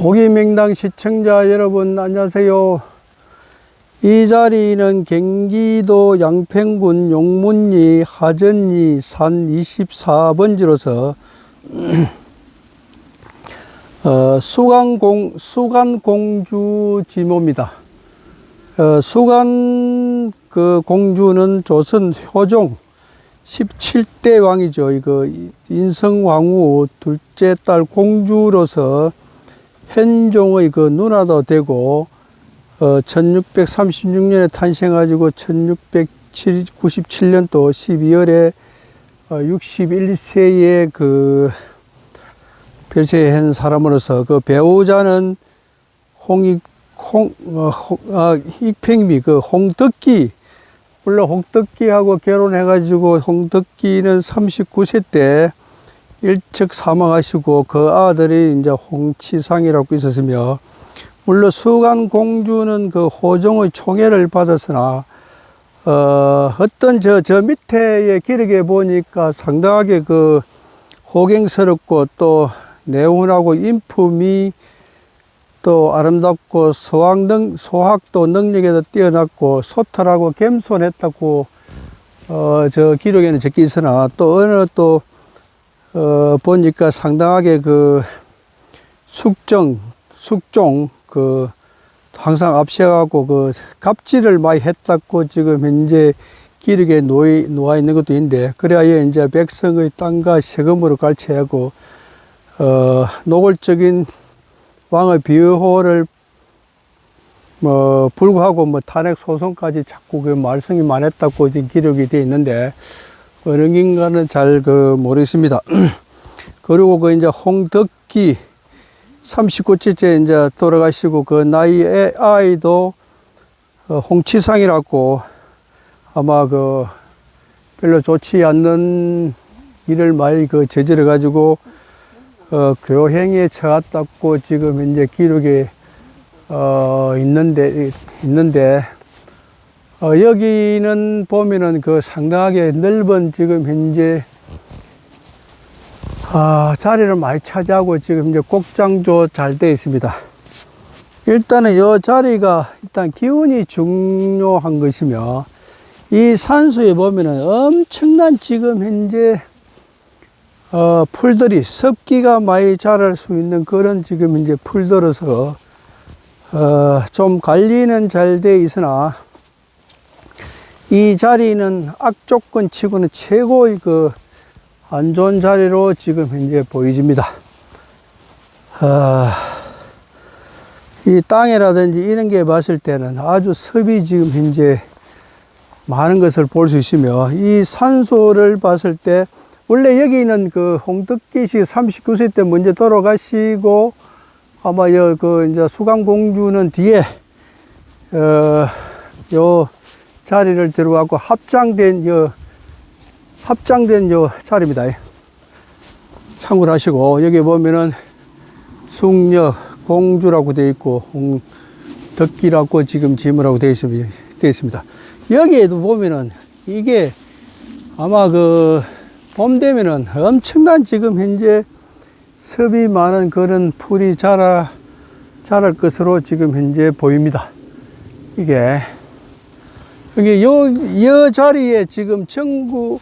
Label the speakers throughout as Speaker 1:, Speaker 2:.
Speaker 1: 고기명당 시청자 여러분 안녕하세요. 이 자리는 경기도 양평군 용문리 하전리 산 24번지로서 어, 수간공 수간공주 지모입니다. 어, 수간 그 공주는 조선 효종 17대 왕이죠. 이거 인성왕후 둘째 딸 공주로서 현종의 그 누나도 되고 어, 1636년에 탄생해가지고 1697년도 12월에 어, 61세에 그 별세한 사람으로서 그 배우자는 홍익 홍, 어, 홍 아, 익팽미 그 홍덕기 물론 홍덕기하고 결혼해가지고 홍덕기는 39세 때 일찍 사망하시고 그 아들이 이제 홍치상이라고 있었으며 물론 수간 공주는 그 호종의 총애를 받았으나 어, 어떤 저, 저 밑에의 기록에 보니까 상당하게 그 호갱스럽고 또 내운하고 인품이 또 아름답고 소학 능, 소학도 능력에도 뛰어났고 소탈하고 겸손했다고 어, 저 기록에는 적혀 있으나 또 어느 또 어, 보니까 상당하게 그 숙정, 숙종, 그 항상 앞세워갖고 그 갑질을 많이 했다고 지금 현재 기록에 놓이, 놓아 있는 것도 있는데, 그래야 이제 백성의 땅과 세금으로 갈취하고, 어, 노골적인 왕의 비호를 뭐 불구하고 뭐 탄핵 소송까지 자꾸 그 말썽이 많았다고 지금 기록이 되어 있는데 어느 인가는 잘그 모르겠습니다. 그리고 그 이제 홍덕기 39째째 이제 돌아가시고 그 나이에 아이도 어, 홍치상이라고 아마 그 별로 좋지 않는 일을 많이 그 저지러 가지고 어, 교행에 처했다고 지금 현재 기록에 어, 있는데 있는데 어, 여기는 보면은 그 상당하게 넓은 지금 현재 아, 자리를 많이 차지하고 지금 이제 곡장도 잘 되어 있습니다. 일단은 이 자리가 일단 기운이 중요한 것이며 이 산수에 보면은 엄청난 지금 현재 어, 풀들이 습기가 많이 자랄 수 있는 그런 지금 이제 풀들어서 어, 좀 관리는 잘 돼 있으나 이 자리는 악조건 치고는 최고의 그 안 좋은 자리로 지금 현재 보여집니다. 아, 이 땅이라든지 이런 게 봤을 때는 아주 습이 지금 현재 많은 것을 볼 수 있으며 이 산소를 봤을 때 원래 여기는 그 홍덕기 씨 39세 때 먼저 돌아가시고 아마 여그 이제 수강공주는 뒤에 어요 자리를 들어가고 합장된 여 합장된 요 자리입니다. 참고를 하시고 여기 보면은 숙녀 공주라고 되어 있고 홍덕기라고 지금 지문하고 되어 있습니다. 여기에도 보면은 이게 아마 그 봄 되면은 엄청난 지금 현재 습이 많은 그런 풀이 자라 자랄 것으로 지금 현재 보입니다. 이게 이게 요, 요 자리에 지금 전국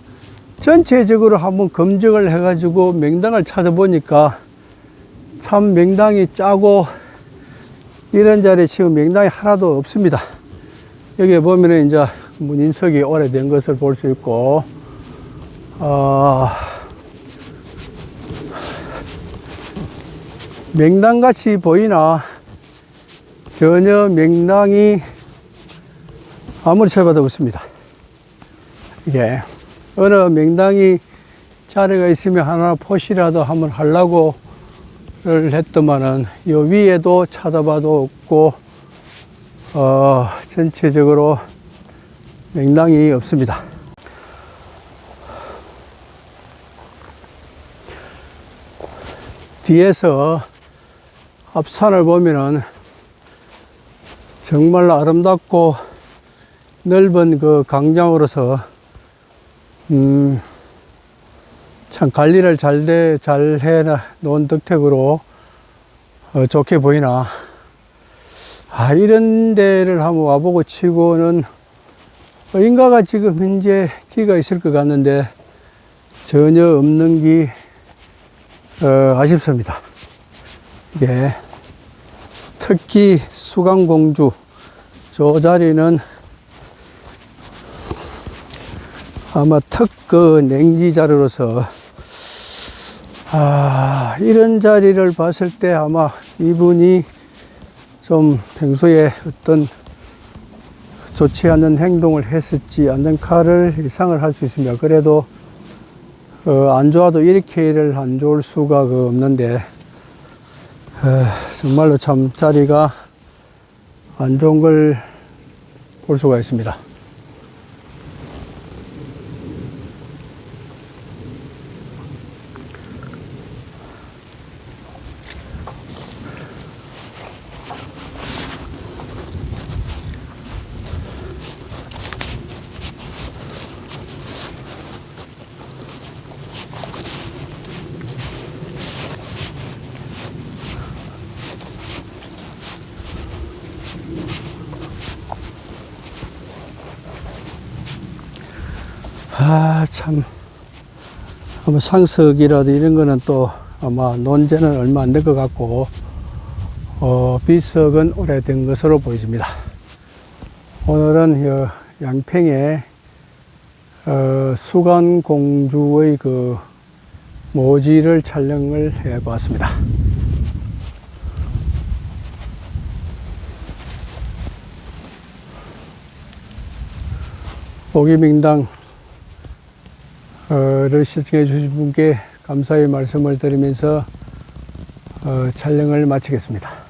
Speaker 1: 전체적으로 한번 검증을 해가지고 명당을 찾아보니까 참 명당이 짜고 이런 자리에 지금 명당이 하나도 없습니다. 여기 보면은 이제 문인석이 오래된 것을 볼 수 있고, 어, 명당 같이 보이나 전혀 명당이 아무리 쳐봐도 없습니다. 이게 어느 명당이 자리가 있으면 하나 포시라도 한번 하려고 를 했더만은 요 위에도 찾아봐도 없고 어 전체적으로 명당이 없습니다. 뒤에서 앞산을 보면은 정말 아름답고 넓은 그 강장으로서 음, 참 관리를 잘 돼, 잘 해 놓은 덕택으로, 어, 어, 좋게 보이나. 아, 이런 데를 한번 와보고 치고는 어, 인가가 지금 현재 기가 있을 것 같는데 전혀 없는 기 어, 아쉽습니다. 이게 특히 수강공주 저 자리는 아마 특그 냉지 자료로서 아, 이런 자리를 봤을 때 아마 이분이 좀 평소에 어떤 좋지 않은 행동을 했었지 않는가를 예상을 할 수 있습니다. 그래도 어, 안 좋아도 이렇게를 안 좋을 수가 그 없는데 어, 정말로 참 자리가 안 좋은 걸 볼 수가 있습니다. 아, 참. 아마 상석이라도 이런 거는 또 아마 논제는 얼마 안 될 것 같고, 어, 비석은 오래된 것으로 보여집니다. 오늘은 여 양평의 어, 수간공주의 그 모지를 촬영을 해 보았습니다. 오기명당 를 시청해 주신 분께 감사의 말씀을 드리면서 어, 촬영을 마치겠습니다.